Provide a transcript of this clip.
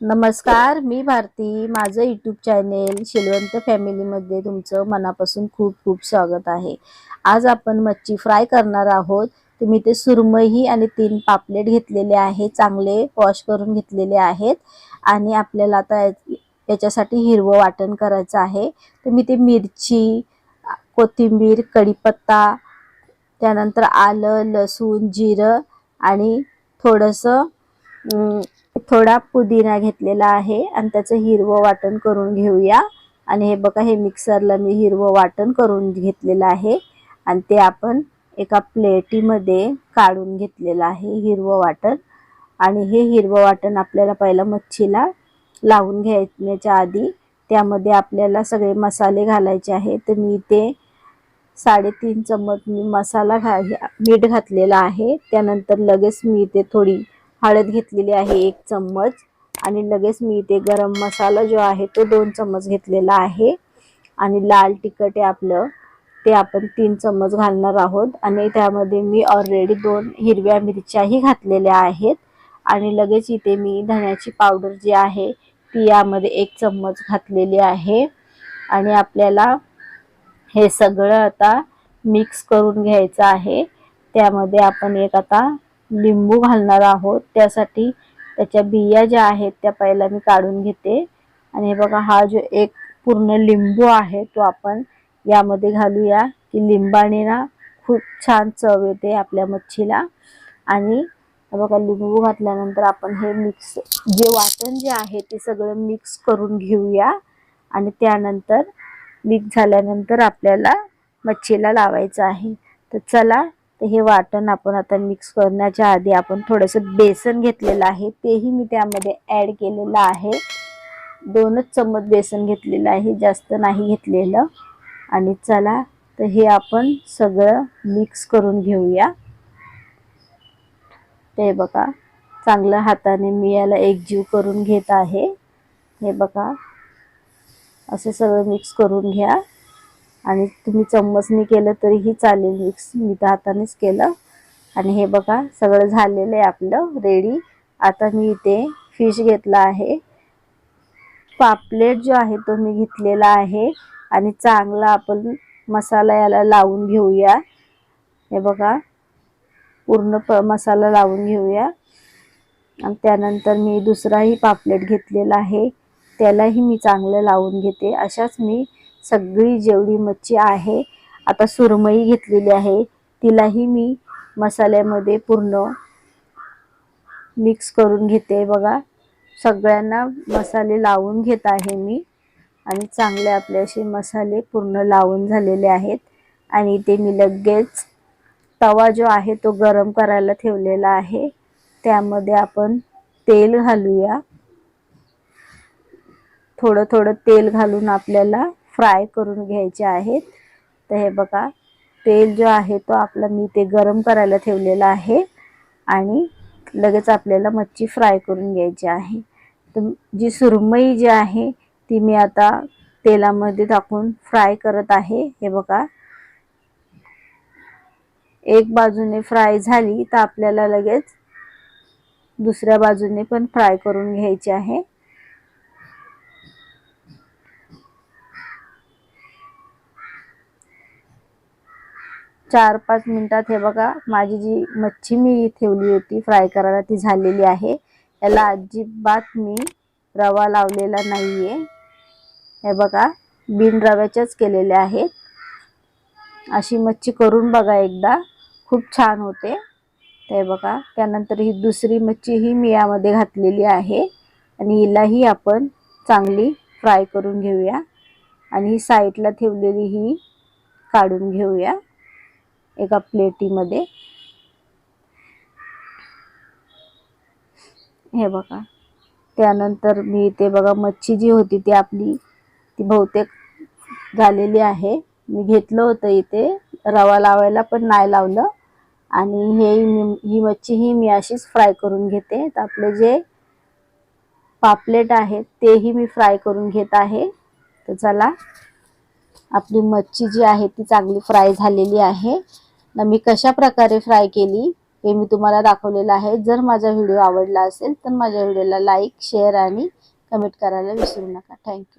नमस्कार मी भारती. माझं YouTube channel Shilwant फॅमिलीमध्ये तुमचं मनापासून खूप खूप स्वागत आहे. आज आपण मच्छी फ्राय करणार आहोत. तुम्ही ते सुरमई आणि तीन पापलेट घेतलेले आहे चांगले वॉश करून घेतलेले आहेत. आणि आपल्याला आता या- याच्यासाठी हिरवं वाटण करायचं आहे. तुम्ही ते मिरची कोथिंबीर कढीपत्ता त्यानंतर आलं लसूण जिरं आणि थोडंसं थोडा पुदिना घेतलेला आहे आणि त्याचं हिरवं वाटण करून घेऊया. आणि हे बघा हे मिक्सरला मी हिरवं वाटण करून घेतलेलं आहे. आणि ते आपण एका प्लेटीमध्ये काढून घेतलेलं आहे हिरवं वाटण. आणि हे हिरवं वाटण आपल्याला पहिलं मच्छीला लावून घ्यायच्या आधी त्यामध्ये आपल्याला सगळे मसाले घालायचे आहे तर मी ते साडेतीन चम्मच मी मसाला घा मीठ घातलेला आहे. त्यानंतर लगेच मी ते थोडी हळद घेतलेली आहे एक चम्मच आणि लगेच मी इथे गरम मसाला जो आहे तो दोन चम्मच घेतलेला आहे. आणि लाल तिखट आहे आपलं ते आपण तीन चम्मच घालणार आहोत. आणि त्यामध्ये मी ऑलरेडी दोन हिरव्या मिरच्याही घातलेल्या आहेत. आणि लगेच इथे मी धण्याची पावडर जी आहे ती यामध्ये एक चम्मच घातलेली आहे. आणि आपल्याला हे सगळं आता मिक्स करून घ्यायचं आहे. त्यामध्ये आपण एक आता लिंबू घालणार आहोत. त्यासाठी त्याच्या बिया ज्या आहेत त्या पहिला मी काढून घेते. आणि हे बघा हा जो एक पूर्ण लिंबू आहे तो आपण यामध्ये घालूया. की लिंबाने ना खूप छान चव येते आपल्या मच्छीला. आणि बघा लिंबू घातल्यानंतर आपण हे मिक्स जे वाटण जे आहे ते सगळं मिक्स करून घेऊया. आणि त्यानंतर मिक्स झाल्यानंतर आपल्याला मच्छीला लावायचं आहे. तर चला तर हे वाटण आपण आता मिक्स करण्याच्या आधी आपण थोडंसं बेसन घेतलेलं आहे. तेही मी त्यामध्ये ॲड केलेलं आहे. दोनच चम्मच बेसन घेतलेलं आहे जास्त नाही घेतलेलं. आणि चला तर हे आपण सगळं मिक्स करून घेऊया. ते बघा चांगलं हाताने मी याला एकजीव करून घेत आहे. हे बघा असं सगळं मिक्स करून घ्या. आणि तुम्ही चम्मचनी केलं तरीही चालेल मिक्स मी तर हातानेच केलं. आणि हे बघा सगळं झालेलं आहे आपलं रेडी आता मी इथे फिश घेतला आहे. पापलेट जो आहे तो मी घेतलेला आहे. आणि चांगला आपण मसाला याला लावून घेऊया. हे बघा पूर्ण प मसाला लावून घेऊया. आणि त्यानंतर मी दुसराही पापलेट घेतलेला आहे. त्यालाही मी चांगलं लावून घेते. अशाच मी सगळी जेवढी मच्छी आहे आता सुरमई घेतलेली आहे तिलाही मी मसाल्यामध्ये पूर्ण मिक्स करून घेते. बघा सगळ्यांना मसाले लावून घेत आहे मी आणि चांगले आपले असे मसाले पूर्ण लावून झालेले आहेत आणि ते मी लगेच तवा जो आहे तो गरम करायला ठेवलेला आहे. त्यामध्ये आपण तेल घालूया. थोडं थोडं तेल घालून आपल्याला फ्राय करून घ्यायचे आहेत. तर हे बघा तेल जो आहे तो आपला मी ते गरम करायला ठेवलेला आहे आणि लगेच आपल्याला मच्छी फ्राय करून घ्यायची आहे. तर जी सुरमई जी आहे ती मी आता तेलामध्ये टाकून फ्राय करत आहे. हे बघा एक बाजूने फ्राय झाली तर आपल्याला लगेच दुसऱ्या बाजूने पण फ्राय करून घ्यायची आहे. चार पाच मिनटात हे बघा माझी जी मच्छी मी ठेवली होती फ्राय करायला ती झालेली आहे. याला अजिबात मी रवा लावलेला नाहीये. हे बघा बिन रव्याच्याच केलेल्या आहेत. अशी मच्छी करून बघा एकदा खूप छान होते. ते बघा त्यानंतर ही दुसरी मच्छी ही मी यामध्ये घातलेली आहे. आणि हिलाही आपण चांगली फ्राय करून घेऊया. आणि ही साईडला ठेवलेली ही काढून घेऊया. एका प्लेटीमध्ये. हे बघा. त्यानंतर मी इथे बघा मच्छी जी होती ती आपली ती बहुतेक झालेली आहे. मी घेतलं होतं इथे रवा लावायला पण नाही लावलं. आणि हे ही मच्छी ही मी अशीच फ्राय करून घेते. तर आपले जे पापलेट आहेत तेही मी फ्राय करून घेत आहे. तर चला आपली मच्छी जी आहे ती चांगली फ्राय झालेली आहे. ना मी कशा प्रकारे फ्राय केली हे मी तुम्हाला दाखवलेलं आहे. जर माझा व्हिडिओ आवडला असेल तर माझ्या व्हिडिओला लाईक शेअर आणि कमेंट करायला विसरू नका. थँक्यू